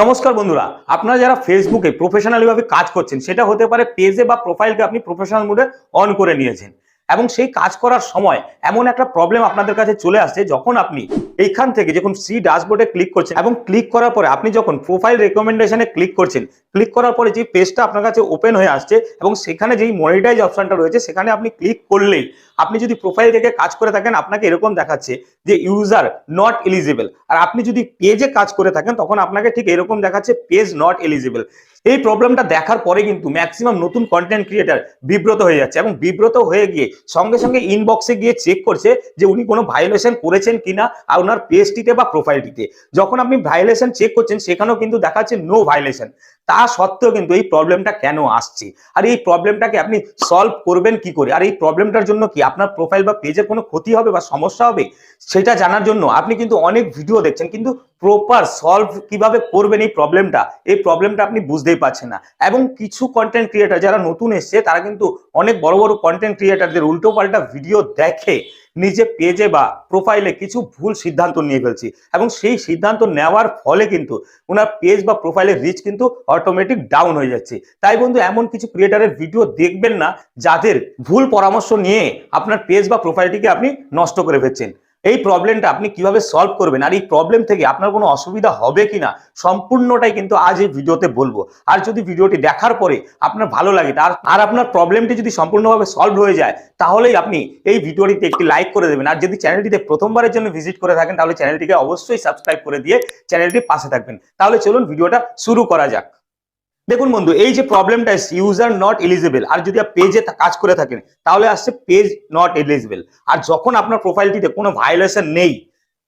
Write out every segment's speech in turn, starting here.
নমস্কার বন্ধুরা, আপনারা যারা ফেসবুকে প্রফেশনালি ভাবে কাজ করছেন, সেটা হতে পারে পেজে বা প্রোফাইলকে আপনি প্রফেশনাল মোডে অন করে নিয়েছেন। এবং সেই কাজ করার সময় এমন একটা প্রবলেম আপনাদের কাছে চলে আসছে যখন আপনি এইখান থেকে যখন সি ড্যাশবোর্ডে ক্লিক করছেন এবং ক্লিক করার পরে আপনি যখন প্রোফাইল রেকমেন্ডেশনে ক্লিক করছেন ক্লিক করার পরে যে পেজটা আপনার কাছে ওপেন হয়ে আসছে এবং সেখানে যেই মনিটাইজ অপশনটা রয়েছে সেখানে আপনি ক্লিক করলেই আপনি যদি প্রোফাইল থেকে কাজ করে থাকেন, আপনাকে এরকম দেখাচ্ছে যে ইউজার নট এলিজিবল আর আপনি যদি পেজে কাজ করে থাকেন, তখন আপনাকে ঠিক এরকম দেখাচ্ছে পেজ নট এলিজিবল এই প্রবলেমটা দেখার পরে কিন্তু ম্যাক্সিমাম নতুন কন্টেন্ট ক্রিয়েটার বিব্রত হয়ে যাচ্ছে এবং বিব্রত হয়ে গিয়ে সঙ্গে সঙ্গে ইনবক্সে গিয়ে চেক করছে যে উনি কোনো ভায়োলেশন করেছেন কিনা আর ওনার পেজটিতে বা প্রোফাইলটিতে যখন আপনি ভায়োলেশন চেক করছেন, সেখানেও কিন্তু দেখাচ্ছে নো ভায়োলেশন তা সত্ত্বেও কিন্তু এই প্রবলেমটা কেন আসছে? আর এই প্রবলেমটাকে আপনি সলভ করবেন কি করে? আর এই প্রবলেমটার জন্য কি আপনার প্রোফাইল বা পেজের কোনো ক্ষতি হবে বা সমস্যা হবে? সেটা জানার জন্য আপনি কিন্তু অনেক ভিডিও দেখছেন। কিন্তু প্রপার সলভ কীভাবে করবেন এই প্রবলেমটা এই প্রবলেমটা আপনি বুঝতেই পারছেন না। এবং কিছু কন্টেন্ট ক্রিয়েটার যারা নতুন এসছে, তারা কিন্তু অনেক বড় বড় কন্টেন্ট ক্রিয়েটারদের উল্টো পাল্টা ভিডিও দেখে নিজে পেজে বা প্রোফাইলে কিছু ভুল সিদ্ধান্ত নিয়ে ফেলছি। এবং সেই সিদ্ধান্ত নেওয়ার ফলে কিন্তু ওনার পেজ বা প্রোফাইলের রিচ কিন্তু অটোমেটিক ডাউন হয়ে যাচ্ছে। তাই বন্ধু, এমন কিছু ক্রিয়েটারের ভিডিও দেখবেন না, যাদের ভুল পরামর্শ নিয়ে আপনার পেজ বা প্রোফাইলটিকে আপনি নষ্ট করে ফেলছেন। এই প্রবলেমটা আপনি কীভাবে সলভ করবেন? আর এই প্রবলেম থেকে আপনার কোনো অসুবিধা হবে কিনা? সম্পূর্ণটাই কিন্তু আজ এই ভিডিওতে বলব। আর যদি ভিডিওটি দেখার পরে আপনার ভালো লাগে আর আর আপনার প্রবলেমটি যদি সম্পূর্ণভাবে সলভ হয়ে যায়, তাহলেই আপনি এই ভিডিওটিতে একটি লাইক করে দেবেন। আর যদি চ্যানেলটিতে প্রথমবারের জন্য ভিজিট করে থাকেন, তাহলে চ্যানেলটিকে অবশ্যই সাবস্ক্রাইব করে দিয়ে চ্যানেলটির পাশে থাকবেন। তাহলে চলুন ভিডিওটা শুরু করা যাক। দেখুন বন্ধু, এই যে প্রবলেমটা এসছে ইউজার নট এলিজিবল আর যদি পেজে কাজ করে থাকেন, তাহলে আসছে পেজ নট এলিজিবল আর যখন আপনার প্রোফাইলটিতে কোনো ভায়োলেশন নেই,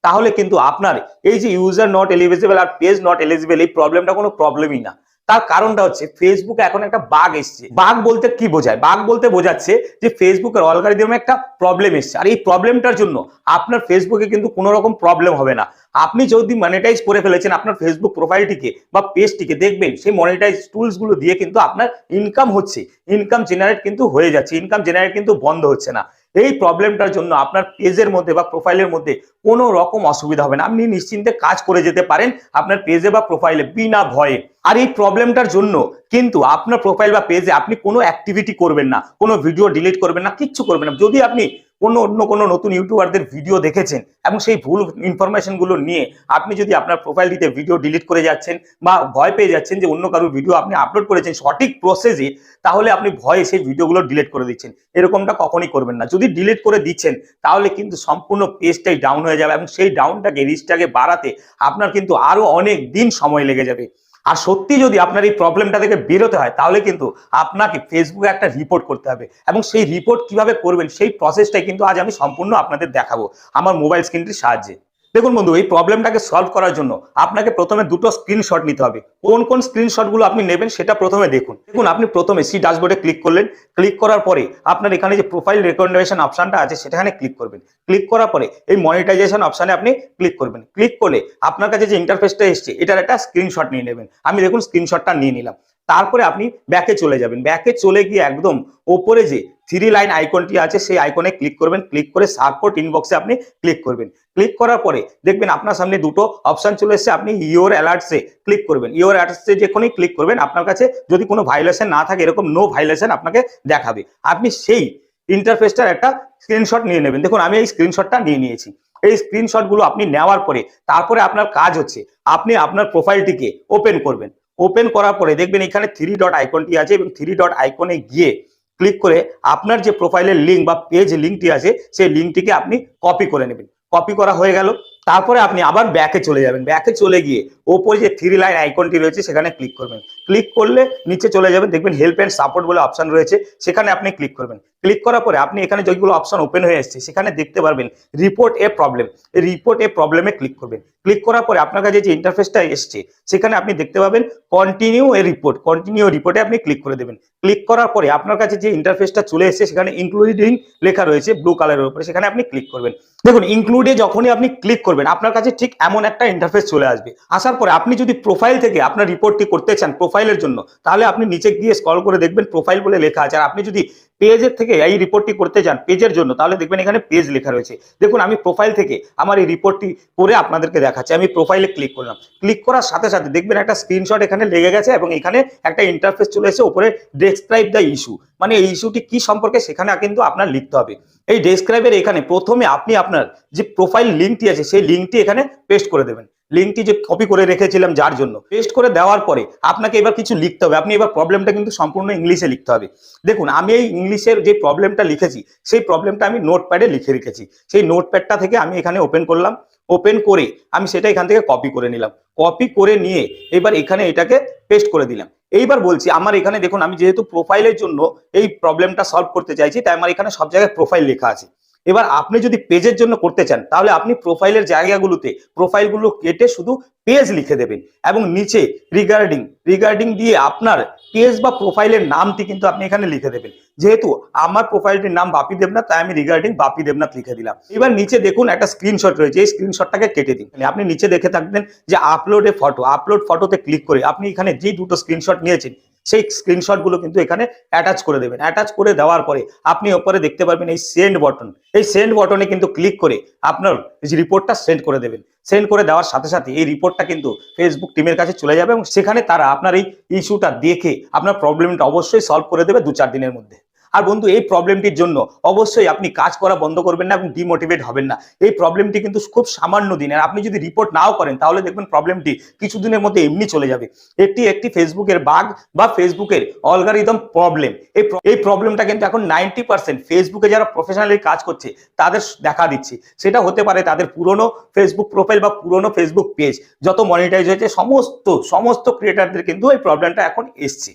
তাহলে কিন্তু আপনার এই যে ইউজার নট এলিজিবল আর পেজ নট এলিজিবল এই প্রবলেমটা কোনো প্রবলেমই না। তার কারণটা হচ্ছে ফেসবুকে এখন একটা বাঘ এসছে। বাঘ বলতে কি বোঝায়? বাঘ বলতে বোঝাচ্ছে যে ফেসবুকের অলগারিদমে একটা প্রবলেম এসছে। আর এই প্রবলেমটার জন্য আপনার ফেসবুকে কিন্তু কোনো রকম প্রবলেম হবে না। আপনি যদি মনিটাইজ করে ফেলেছেন আপনার ফেসবুক প্রোফাইলটিকে বা পেজটিকে দেখবেন সেই মনিটাইজ টুলসগুলো দিয়ে কিন্তু আপনার ইনকাম হচ্ছে। ইনকাম জেনারেট কিন্তু হয়ে যাচ্ছে ইনকাম জেনারেট কিন্তু বন্ধ হচ্ছে না। এই প্রবলেমটার জন্য আপনার পেজের মধ্যে বা প্রোফাইলের মধ্যে কোনো রকম অসুবিধা হবে না। আপনি নিশ্চিন্তে কাজ করে যেতে পারেন আপনার পেজে বা প্রোফাইলে বিনা ভয়ে। আর এই প্রবলেমটার জন্য কিন্তু আপনার প্রোফাইল বা পেজে আপনি কোনো অ্যাক্টিভিটি করবেন না, কোনো ভিডিও ডিলিট করবেন না, কিচ্ছু করবেন না। যদি আপনি কোনো অন্য কোনো নতুন ইউটিউবারদের ভিডিও দেখেছেন এবং সেই ভুল ইনফরমেশনগুলো নিয়ে আপনি যদি আপনার প্রোফাইলটিতে ভিডিও ডিলিট করে যাচ্ছেন বা ভয় পেয়ে যাচ্ছেন যে অন্য কারোর ভিডিও আপনি আপলোড করেছেন সঠিক প্রসেসে তাহলে আপনি ভয়ে সেই ভিডিওগুলো ডিলিট করে দিচ্ছেন। এরকমটা কখনই করবেন না। যদি ডিলিট করে দিচ্ছেন, তাহলে কিন্তু সম্পূর্ণ পেজটাই ডাউন হয়ে যাবে এবং সেই ডাউনটাকে রিচটাকে বাড়াতে আপনার কিন্তু আরও অনেক দিন সময় লেগে যাবে। আর সত্যি যদি আপনার এই প্রবলেমটা থেকে বেরোতে হয়, তাহলে কিন্তু আপনাকে ফেসবুকে একটা রিপোর্ট করতে হবে। এবং সেই রিপোর্ট কীভাবে করবেন, সেই প্রসেসটাই কিন্তু আজ আমি সম্পূর্ণ আপনাদের দেখাবো। আমার মোবাইল স্ক্রিনটির সাহায্যে। দেখুন বন্ধু, এই প্রবলেমটাকে সলভ করার জন্য আপনাকে প্রথমে দুটো স্ক্রিনশট নিতে হবে। কোন কোন স্ক্রিনশটগুলো আপনি নেবেন সেটা প্রথমে দেখুন। দেখুন, আপনি প্রথমে সি ড্যাশবোর্ডে ক্লিক করলেন। ক্লিক করার পরে আপনার এখানে যে প্রোফাইল রেকমেন্ডেশন অপশনটা আছে, সেখানে ক্লিক করবেন। ক্লিক করার পরে এই মনিটাইজেশন অপশনে আপনি ক্লিক করবেন। ক্লিক করলে আপনার কাছে যে ইন্টারফেসটা এসছে, এটার একটা স্ক্রিনশট নিয়ে নেবেন। আমি দেখুন স্ক্রিনশটটা নিয়ে নিলাম। তারপরে আপনি ব্যাকে চলে যাবেন। ব্যাকে চলে গিয়ে একদম ওপরে যে থ্রি লাইন আইকনটি আছে, সেই আইকনে ক্লিক করবেন ক্লিক করে সাপোর্ট ইনবক্সে আপনি ক্লিক করবেন। ক্লিক করার পরে দেখবেন আপনার সামনে দুটো অপশন চলে এসেছে, আপনি ইওর অ্যালার্টসে ক্লিক করবেন। ইওর অ্যালার্টসে যখনই ক্লিক করবেন, আপনার কাছে যদি কোনো ভাইলেশন না থাকে, এরকম নো ভাইলেশন আপনাকে দেখাবে। আপনি সেই ইন্টারফেসটার একটা স্ক্রিনশট নিয়ে নেবেন। দেখুন, আমি এই স্ক্রিনশটটা নিয়ে নিয়েছি। এই স্ক্রিনশটগুলো আপনি নেওয়ার পরে তারপরে আপনার কাজ হচ্ছে, আপনি আপনার প্রোফাইলটিকে ওপেন করবেন। ওপেন করার পরে দেখবেন এখানে থ্রি ডট আইকনটি আছে এবং থ্রি ডট আইকনে গিয়ে ক্লিক করে আপনার যে প্রোফাইলের লিঙ্ক বা পেজ লিঙ্কটি আছে, সেই লিঙ্কটিকে আপনি কপি করে নেবেন। কপি করা হয়ে গেল। তারপরে আপনি আবার ব্যাকে চলে যাবেন। ব্যাকে চলে গিয়ে ওপরে যে থ্রি লাইন আইকনটি রয়েছে, সেখানে ক্লিক করবেন। ক্লিক করলে নিচে চলে যাবেন, দেখবেন হেল্প অ্যান্ড সাপোর্ট বলে অপশন রয়েছে, সেখানে আপনি ক্লিক করবেন। ক্লিক করার পরে আপনি এখানে যেগুলো অপশন ওপেন হয়ে এসছে, সেখানে দেখতে পারবেন report a problem report a প্রবলেমে ক্লিক করবেন। ক্লিক করার পরে আপনার কাছে যে ইন্টারফেসটা এসছে, সেখানে আপনি দেখতে পাবেন কন্টিনিউ এ রিপোর্ট কন্টিনিউ রিপোর্টে আপনি ক্লিক করে দেবেন। ক্লিক করার পরে আপনার কাছে যে ইন্টারফেসটা চলে এসেছে, সেখানে ইনক্লুডিং লেখা রয়েছে ব্লু কালারের উপরে, সেখানে আপনি ক্লিক করবেন। দেখুন ইনক্লুডে যখনই আপনি ক্লিক করবেন, আপনার কাছে ঠিক এমন একটা ইন্টারফেস চলে আসবে। আসার পরে আপনি যদি প্রোফাইল থেকে আপনার রিপোর্টটি করতে চান প্রোফাইলের জন্য, তাহলে আপনি নিচে গিয়ে স্ক্রল করে দেখবেন প্রোফাইল বলে লেখা আছে। আর আপনি যদি পেজের থেকে এই রিপোর্টটি করতে চান পেজের জন্য, তাহলে দেখবেন এখানে পেজ লেখা রয়েছে। দেখুন, আমি প্রোফাইল থেকে আমার এই রিপোর্টটি করে আপনাদেরকে দেখাচ্ছি। আমি প্রোফাইলে ক্লিক করলাম। ক্লিক করার সাথে সাথে দেখবেন একটা স্ক্রিনশট এখানে লেগে গেছে এবং এখানে একটা ইন্টারফেস চলে এসেছে, উপরে ডেসক্রাইব দ্য ইস্যু মানে এই ইস্যুটি কি সম্পর্কে সেখানে কিন্তু আপনার লিখতে হবে। এই ডেসক্রাইবের এখানে প্রথমে আপনি আপনার যে প্রোফাইল লিঙ্কটি আছে, সেই লিঙ্কটি এখানে পেস্ট করে দেবেন। লিঙ্কটি যে কপি করে রেখেছিলাম যার জন্য। পেস্ট করে দেওয়ার পরে আপনাকে এবার কিছু লিখতে হবে। আপনি এবার প্রবলেমটা কিন্তু সম্পূর্ণ ইংলিশে লিখতে হবে। দেখুন, আমি এই ইংলিশের যে প্রবলেমটা লিখেছি, সেই প্রবলেমটা আমি নোটপ্যাডে লিখে রেখেছি। সেই নোটপ্যাডটা থেকে আমি এখানে ওপেন করলাম। ওপেন করে আমি সেটা এখান থেকে কপি করে নিলাম। কপি করে নিয়ে এবার এখানে এটাকে পেস্ট করে দিলাম। এইবার বলছি, আমার এখানে দেখুন, আমি যেহেতু প্রোফাইলের জন্য এই প্রবলেমটা সলভ করতে চাইছি, তাই আমার এখানে সব জায়গায় প্রোফাইল লেখা আছে। এবার আপনি যদি পেজের জন্য করতে চান, তাহলে আপনি প্রোফাইলের জায়গাগুলোতে প্রোফাইলগুলো কেটে শুধু পেজ লিখে দেবেন এবং নিচে রিগার্ডিং রিগার্ডিং দিয়ে আপনার পেজ বা প্রোফাইলের নামটি কিন্তু আপনি এখানে লিখে দেবেন। যেহেতু আমার প্রোফাইলটির নাম বাপি দেবনাথ, তাই আমি রিগার্ডিং বাপি দেবনাথ লিখে দিলাম। এবার নিচে দেখুন একটা স্ক্রিনশট রয়েছে, এই স্ক্রিনশটটাকে কেটে দিন। মানে আপনি নিচে দেখে থাকবেন যে আপলোড ফটো আপলোড ফটোতে ক্লিক করে আপনি এখানে যে দুটো স্ক্রিনশট নিয়েছেন সেই স্ক্রিনশটগুলো কিন্তু এখানে অ্যাটাচ করে দেবেন। অ্যাটাচ করে দেওয়ার পরে আপনি ওপরে দেখতে পারবেন এই সেন্ড বটন এই সেন্ড বটনে কিন্তু ক্লিক করে আপনার যে রিপোর্টটা সেন্ড করে দেবেন। সেন্ড করে দেওয়ার সাথে সাথে এই রিপোর্টটা কিন্তু ফেসবুক টিমের কাছে চলে যাবে এবং সেখানে তারা আপনার এই ইস্যুটা দেখে আপনার প্রবলেমটা অবশ্যই সলভ করে দেবে দু চার দিনের মধ্যে। আর বন্ধু, এই প্রবলেমটির জন্য অবশ্যই আপনি কাজ করা বন্ধ করবেন না এবং ডিমোটিভেট হবেন না। এই প্রবলেমটি কিন্তু খুব সামান্য দিন আর আপনি যদি রিপোর্ট নাও করেন, তাহলে দেখবেন প্রবলেমটি কিছুদিনের মধ্যে এমনি চলে যাবে। এটি একটি ফেসবুকের বাগ বা ফেসবুকের অলগারিদম প্রবলেম এই এই প্রবলেমটা কিন্তু এখন নাইনটি পার্সেন্ট ফেসবুকে যারা প্রফেশনালি কাজ করছে, তাদের দেখা দিচ্ছে। সেটা হতে পারে তাদের পুরনো ফেসবুক প্রোফাইল বা পুরনো ফেসবুক পেজ যত মনিটাইজ হয়েছে, সমস্ত সমস্ত ক্রিয়েটারদের কিন্তু এই প্রবলেমটা এখন এসছে।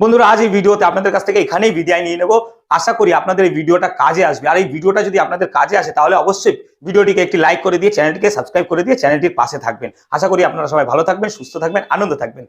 বন্ধুরা, আজ এই ভিডিওতে আপনাদের কাছ থেকে এখানেই বিদায় নিয়ে নেব। আশা করি আপনাদের এই ভিডিওটা কাজে আসবে। আর এই ভিডিওটা যদি আপনাদের কাজে আসে, তাহলে অবশ্যই ভিডিওটিকে একটি লাইক করে দিয়ে, চ্যানেলটিকে সাবস্ক্রাইব করে দিয়ে, চ্যানেলটির পাশে থাকবেন। আশা করি আপনারা সবাই ভালো থাকবেন, সুস্থ থাকবেন, আনন্দ থাকবেন।